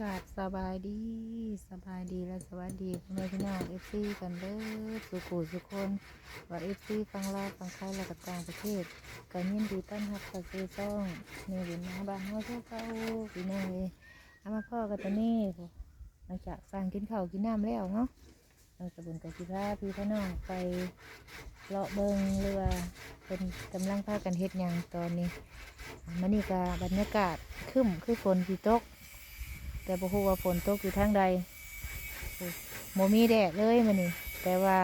กาบสบายดีสบายดีและสวัสดีพ่อแม่พี่น้องเอฟซีกันเด้อสุขุสุคนว่าเอฟซีฟังลาวฟังไทยและกับต่างประเทศกันยินดีต้อนรับเข้าสู่องนี่เป็นมาบ้านเฮาเท่าเก่าพี่น้องเลยเอามาพ่อกันตอนนี้หลังจากสั่งกินข้าวกินน้ำแล้วเนาะเราจะบุญกับพี่พาพี่พี่น้องไปเลาะเบิงเรือเป็นกำลังพากันเฮ็ดยังตอนนี้มันนี่ก็บรรยากาศคึ้มคือฝนที่ตก แต่บ่ฮู้ว่าฝนตกอยู่ทางใดโมมีแดดเลยมันนี่แต่ว่า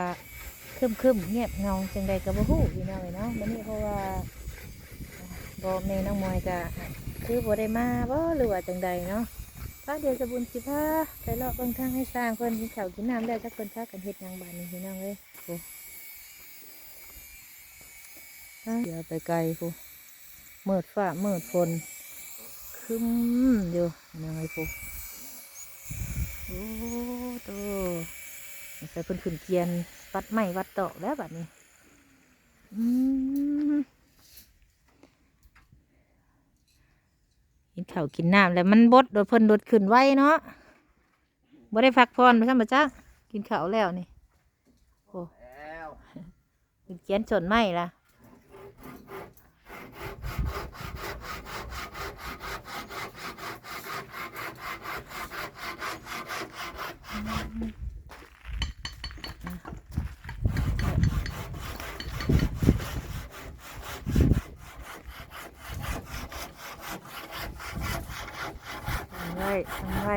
คึมคึมเงียบเงาจังใดก็บ่ฮู้พี่น้องเอ้ยเนาะมันนี่เพราะว่าบ่แม่น้องมวยก็คือบ่ได้มาบ่หรือว่าจังใดเนาะพาเดียวจะบุญสิพาไปเลาะเบิ่งทางให้สร้างเพิ่นกินข้าวกินน้ำได้จักเพิ่นพากันเฮ็ดยังบ้านนี้พี่น้องเอ้ยเดี๋ยวไปไกลพูเมืดฟ้าเมืดฝนคึมอยู่พี่น้องเอ้ยพู อ้โตใส่เพิ่นขึ้นเกียนวัดไม้วัดตอกแล้วบัดนี้อืมกินข้าวกินน้ำแล้วมันบดโดยเพิ่นโดดขึ้นไว้เนาะบ่ได้พักผ่อนไปซ้ำบ่จ๊ะกินข้าวแล้วนี่โอ้ขึ้นเกียนชนไม้ละ ทำไรทำไร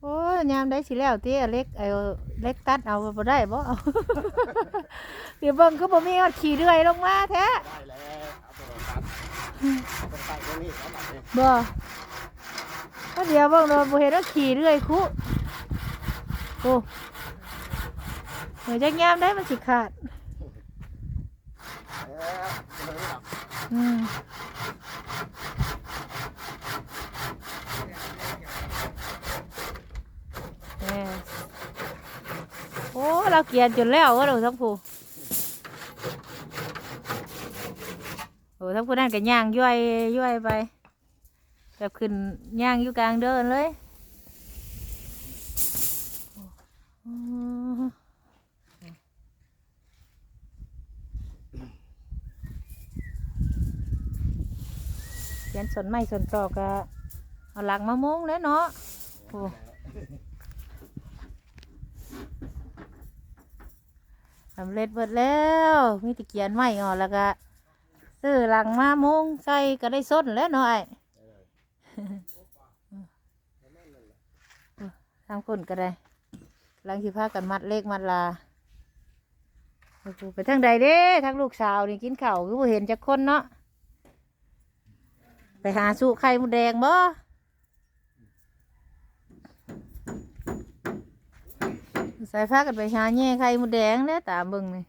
โอ้ ยยามได้สิแล้วเตี้ยเล็กเอาเล็กตัดเอาบ่ได้บ่เอาเดี๋ยวเบิ่งคือบ่มีฮอดขี่เรื่อยลงมาแท้ได้แล้วเอาตัวรองตัดเอาไปใส่ตรงนี้แล้วแบบนี้บ่ก็เดี๋ยวเบิ่งเราบ่เห็นว่าขี่เรื่อยคุโอ้เหมือนจะยามได้มันสิขาดแล้วเลยหรอกอืมแหม่ โอ้ เราเกลียดจนแล้วว่าเราทั้งผู้โอ้ทั้งผู้นั่นก็ย่างย่อยย่อยไป แบบขึ้นย่างอยู่กลางเดินเลยเขียนสนไม้สนตอกก็เอาหลังมามุงแล้วเนาะโอ้ สำเร็จหมดแล้วมีตะเกียนไม้ออกแล้วก็ซื้อหลังมามุงใส่ก็ได้ส้นแล้วหน่อยทางคนก็ได้หลังที่พากันมัดเลขมัดลาไปทางใดเด้ทางลูกสาวนี่กินเข้าคือเห็นจักคนเนาะไปหาสู้ไข่มดแดงบ่ ใส่ผ้ากันไปหาแง่ไข่มดแดงแล้วตามเบิ่งนี่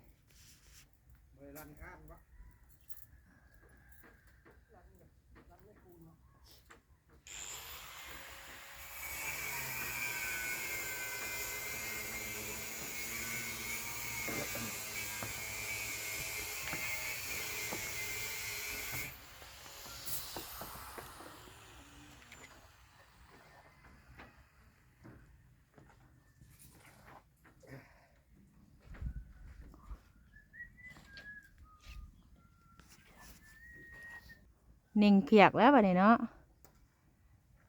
นิ่งเพียกแล้วบัดนี้เนาะ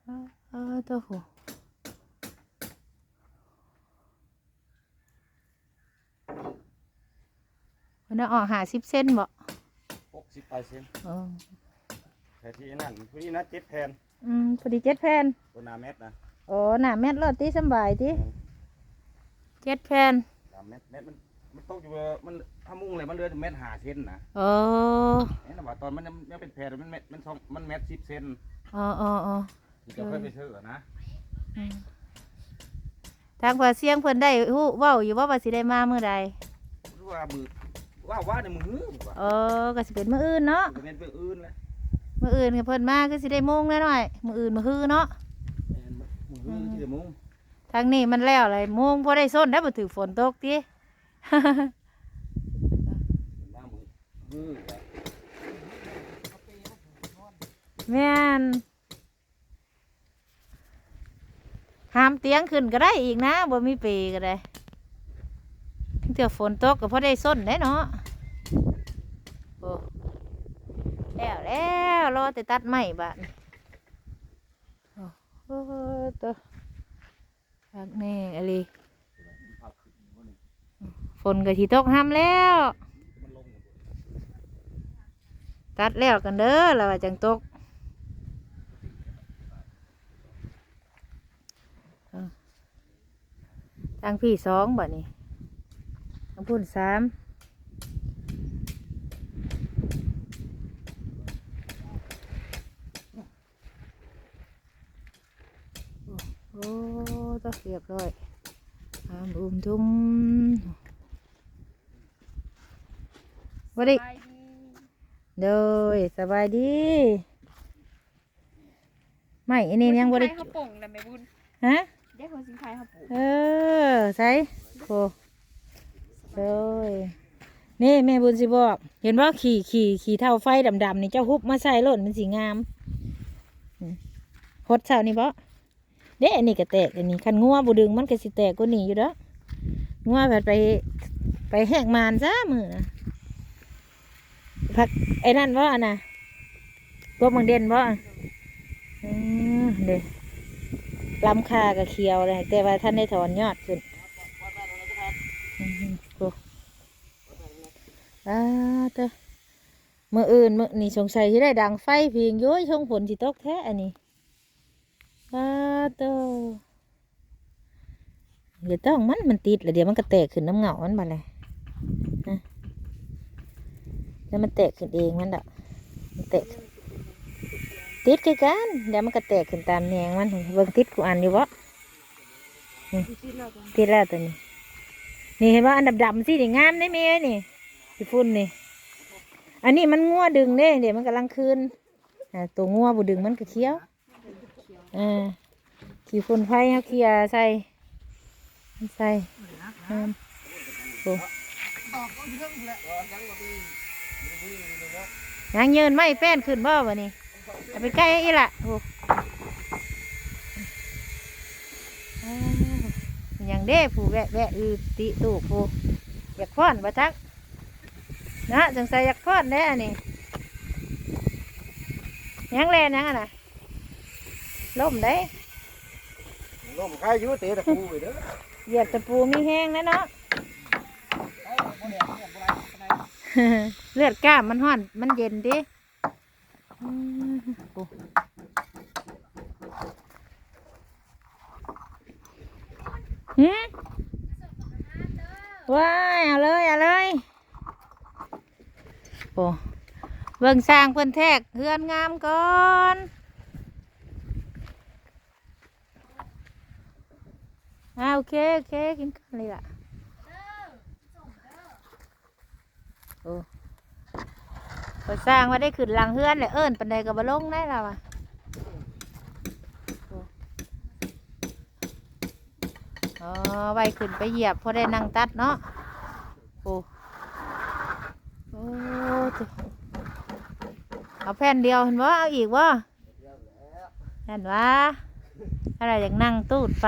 เออเออตัวหูมันเอาออกหาสิบเส้นบ่หกสิบเปอร์เซ็นต์เออแต่ที่นั่นพี่นะเจ็ดแผ่นอืมพอดีเจ็ดแผ่นตัวหนาเม็ดนะโอ้หน่าแม่นรอดตีสำบายตีเจ็ดแผ่นหนาเม็ดเม็ดมัน มันตกอยู่ว่ามันถ้ามุ่งเลยมันเดือเม็ดหาเซนนะโอ้นี่นะว่าตอนมันยังยังเป็นแผ่นมันเม็ดมันสองมันเม็ดสิบเซนอ๋ออ๋ออ๋อที่จะเคยไปซื้อนะอืมทางว่าเสียงเพิ่นได้ฮู้เว้าอยู่ว่าว่าสิได้มาเมื่อใดรู้ว่ามือว่าว่าในมือว่าเออก็สิเป็นมื้ออื่นเนาะจะเป็นเพื่ออื่นเลยมื้ออื่นก็เพิ่นมาก็สิได้โมงแล้วหน่อยมื้ออื่นมื้อฮือเนาะมือที่จะมุ่งททางนี้มันแล้วอะไรโมงพอได้ส้นได้บ่ถือฝนตกติน้ำมือมือ แม่นหามเตียงขึ้นก็ได้อีกนะบ่มีเปรก็ได้ถึงเถื่อฝนตกก็พอได้ส้นได้เนาะโอ้แล้วแล้วรอแต่ตัดไม้บ้านโอ้โอ้ตัวพักแน่อะไร นก็สิตกห้ามแล้ว ตัดแล้วกันเด้อแล้วจังตกทางพี่สองบ่นี่ทางพุ่นสามโอ้โอ้ต้องเรียบร้อยอามอุ้มทุ่ม ว่าได้โดยสบายดีไม่อันนี้ยังบริเขาป่งแล้วแม่บุญฮะได้คนสิงไทยเขาป่งเออใส่โคโดยนี่แม่บุญสิบอกเห็นว่าขี่ขี่ขี่เท่าไฟดำๆนี่เจ้าฮุบมาใส่รถมันสีงามอืมพดเท่านี่บ่เด้อันนี้ก็แตกอันนี้คันงัวบุดึงมันก็สิแตกกว่านี้อยู่เด้องัวแบบไปไปแหกมานซะมือนะ พักไอ้นั่นว่าน่ะกบมังเด่นบ่อืมเด้ลำคากับเขียวเลยแต่ว่าท่านได้ถอนยอดขึ้นอืมโอ้อ่าเตอมื่ออื่นมื่อนี่สงสัยที่ได้ดังไฟเพียงย้ยช่องฝนสิตกแท้อันนี้อ่าเตอเดี๋ยวต้องมันมันติดแล้วเดี๋ยวมันก็แตกขึ้นน้ำเหงามันมาเลย แล้วมันแตกขึ้นเองมันดอกมันแตกติดกันเดี๋ยวมันก็แตกขึ้นตามแนงมันเบิ่งติดกูอ่านอยู่วะติดแล้วตัวนี้ นี่เห็นว่าอันดำๆสินี่งามได้ไหมนี่พี่ฟุ้นนี่อันนี้มันงัวดึงเด้เดี๋ยวมันกำลังคืนตัวงัวบุดึงมันก็เคี้ยวอ่าขี่ฝุ่นไฟเขาเคลียใส่ใส่โอ้ ยังเยินไม่แป้นขึ้นบ่วะนี่เอาไปใกล้อีละโอ้อ้าวยังเด้ผู้แวะแวะอือติตู่ผู้อยากพ่อนบ่จักนะจังใส่ยักพอดแน่อันนี่ยังแลนยังอะนะล่มได้ลมใครอยู่เตะตะปูไปเด้อเหยียบตะปูมีแห้งนะเนาะ เลือดกล้ามมันห่อน มันเย็นดิอืมโอ้หืมว้ายเอาเลยเอาเลยโอ้เบิ่งสร้างเพิ่นแทกเฮือนงามก่อนอ่าโอเคโอเคกินกันเลยล่ะ อก่สร้างว่าได้ขึ้นลังเฮือนเลยเอิ้นปันใดกับบลงได้แล้วอะอ๋อไว้ขึ้นไปเหยียบพอได้นั่งตัดเนาะโอ้โอ้เอาแผ่นเดียวเห็นว่าเอาอีกว่าเห็นว่าอะไรอย่างนั่งตูดไป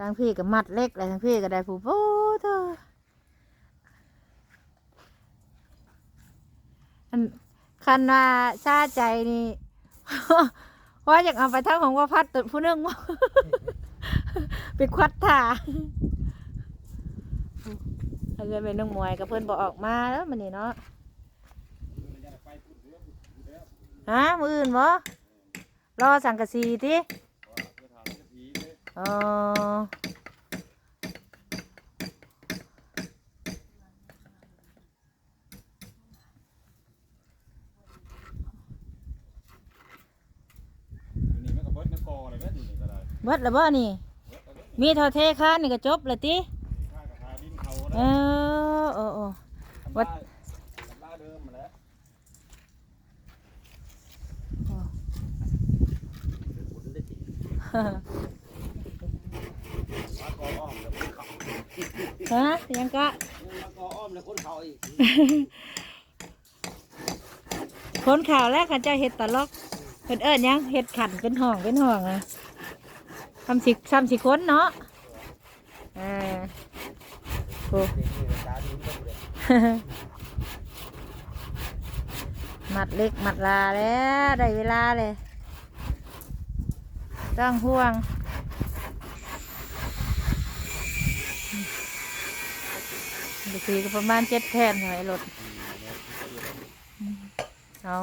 ทางพี่ก็มัดเล็กเลยทางพี่ก็ได้ผู้โอ้เธอคันว่าชาใจนี่ว่าอยากเอาไปทั้งของว่าพัดตัวผู้นึงว่าไปควัดถ่าเอาเงินไปน้องมวยกับเพื่อนบอกออกมาแล้วมันนี่เนาะฮะมืออื่นบ่รอสังกะสีติ อ๋อเบิดแล้วบ่นี่มีเท่าเทคานนี่ก็จบแล้วติข้ากระทาดินเขาเออโอ้โอ้ วัด ตำราเดิมมาแล้ว โอ้ มากออ้อมแล้วคนเขา ฮะยังก็มากออ้อมแล้วคนขาอีกคนข่าวแรกเขาเจะเห็ดตลกเพิ่นเอิ้นหยังเห็ดขันเป็นห้องเป็นห้องอะทำสิทำสิค้นเนาะอ่าดีก็เลยมัดเล็กมัดลาแล้ว ได้เวลาเลย ต้องห่วง บางทีก็ประมาณเจ็ดแผ่นหน่อยรถเอา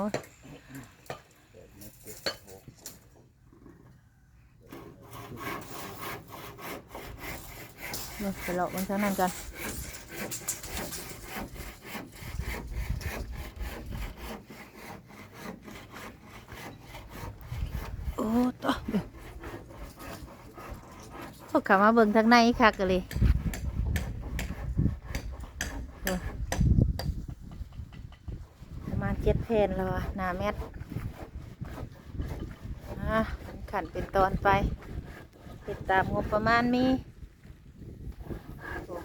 เดี๋ยไปเลาะบนเท่านั้นกันโอ้ต่อพวกขามาเบิ่งทางในคักกันเลยเออประมาณเจ็ดเพ นแล้วอหนาแมทอะขันเป็นตอนไปติดตามงบประมาณมีโอ้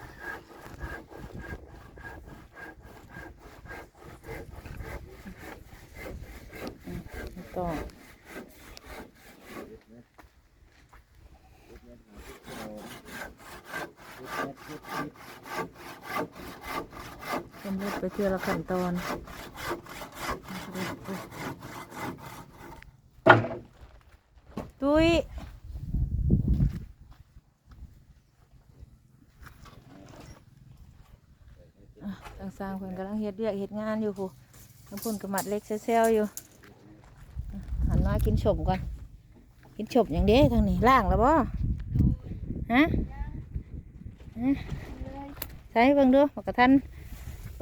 อืมแล้วก็เป็นเลือดไปเทื่อละขั้นตอน ตุ้ยอะทางสร้างเพิ่นกำลังเฮ็ดเรียกเฮ็ดงานอยู่ผู้ทางพุ่นกระมัดเล็กเซลๆอยู่อะหันมากินฉมก่อน กินฉมอย่างเด้ทางนี้ล่างแล้วบ่ฮะฮะใส่เบิ่งดูมากระทัน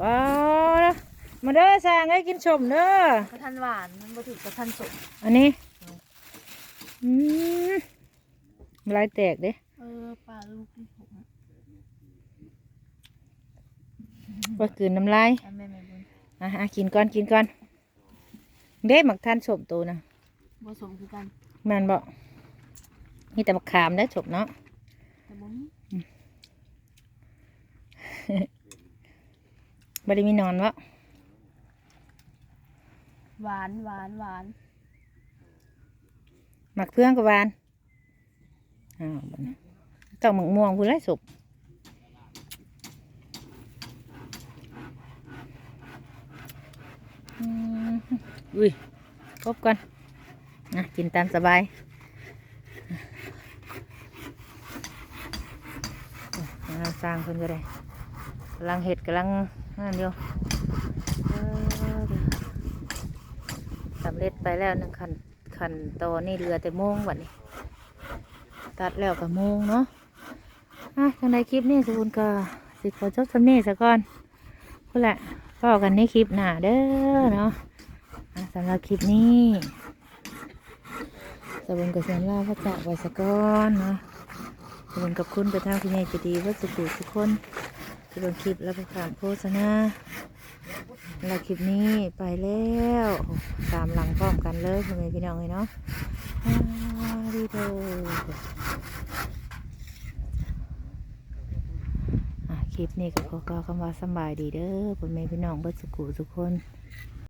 ว้าวมาเด้อสร้างให้กินชมเด้อกระทันหวานมันบ่ถึกกระทันสดอันนี้อืม ลายแตกเด้ เออปลาลูกที่ผมว่ากลืนน้ำลายอะแม่แม่บุญอะอะกินก่อนกินก่อน เด้หมักทันชมตัวนะผสมคือกันแมันบอกนี่แต่มะขามได้อชมเนาะ แต่บุญบริมีนอนวะหวานหวานหวาน หมักเพื่องกับหวานอ้าวบัดนี้ต้องหมักม่วงพูดไรสุกอืมอุ้ยครบก่อนนะกินตามสบายอะสร้างคนก็ได้กำลังเห็ดกำลังนั่นเดียวเออเดี๋ยวสำเร็จไปแล้วหนึ่งขัน ขันตอนนี่เรือแต่โมงวันนี้ ตัดแล้วกับโมงเนาะอะทางในคลิปนี้สกุลก็สิขอจบสำนี้ซะก่อนพูดแหละพอกันในคลิปหน้าเด้อเนาะสำหรับคลิปนี้สกุลกับเสียงลาพระจากไว้ซะก่อนเนาะสกุลกับคุณไปทางที่นี่จะดีว่าสุขุทุกคนสกุลคลิปแล้วก็ขามโฆษณา แล้วคลิปนี้ไปแล้วตามหลังพร้อมกันเลยคุณแม่พี่น้องเลยเนาะอาริโดอะคลิปนี้ก็ขอกล่าวคำว่าสบายดีเด้อคุณแม่พี่น้องเบิดสุขุทุกคน